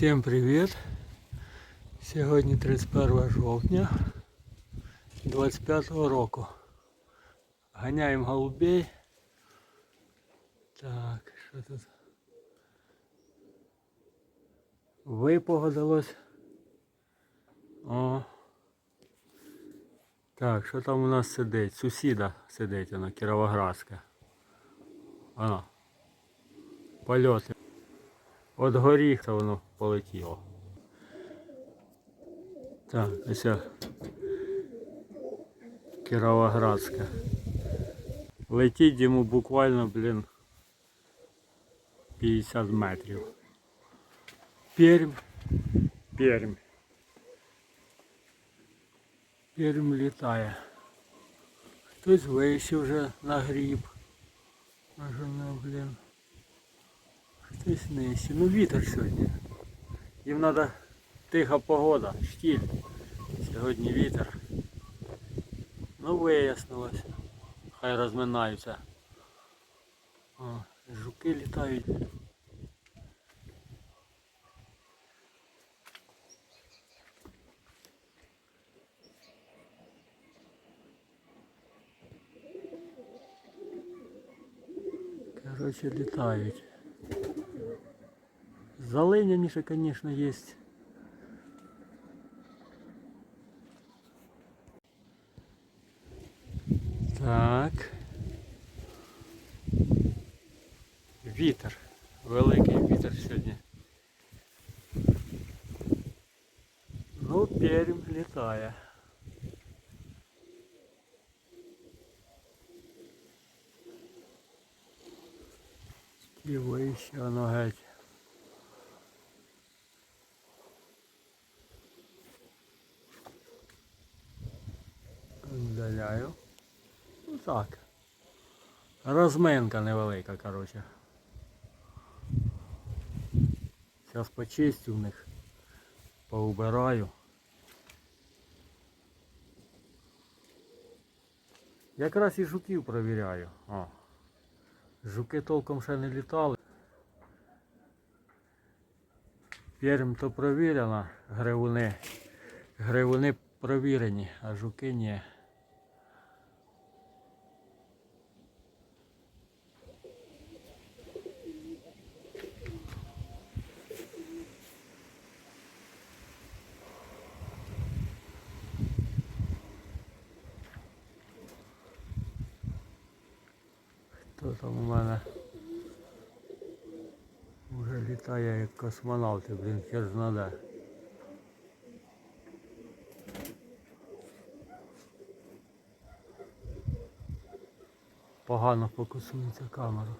Всім привіт! Сьогодні 31 жовтня 25 року. Ганяємо голубей. Так, що тут? Випогодилось. О. Так, що там у нас сидить? Сусіда сидить, вона Кіровоградська. Вона. Польоти. От горіха воно полетіло. Так, ось Кіровоградська. Летіть йому буквально, блін, 50 метрів. Пермь. Пермь. Пермь літає. Хтось вище вже на гріб. Аж блін. Хтось нижче. Ну вітер сьогодні. Їм треба тиха погода, штіль. Сьогодні вітер. Ну вияснилось. Хай розминаються. О, жуки літають. Короче, літають. Залиняніше, конечно, есть. Так. Вітер. Великий вітер сьогодні. Ну, перм літає. І вище воно геть. Вдаляю. Ну так. Розминка невелика, коротше. Зараз почистю в них. Поубираю. Якраз і жуків провіряю. О. Жуки толком ще не літали. Перм то провірена, гривуни. Гривуни провірені, а жуки ні. Там у мене вже літає як космонавти, блін, хер знаде. Погано фокусується камера.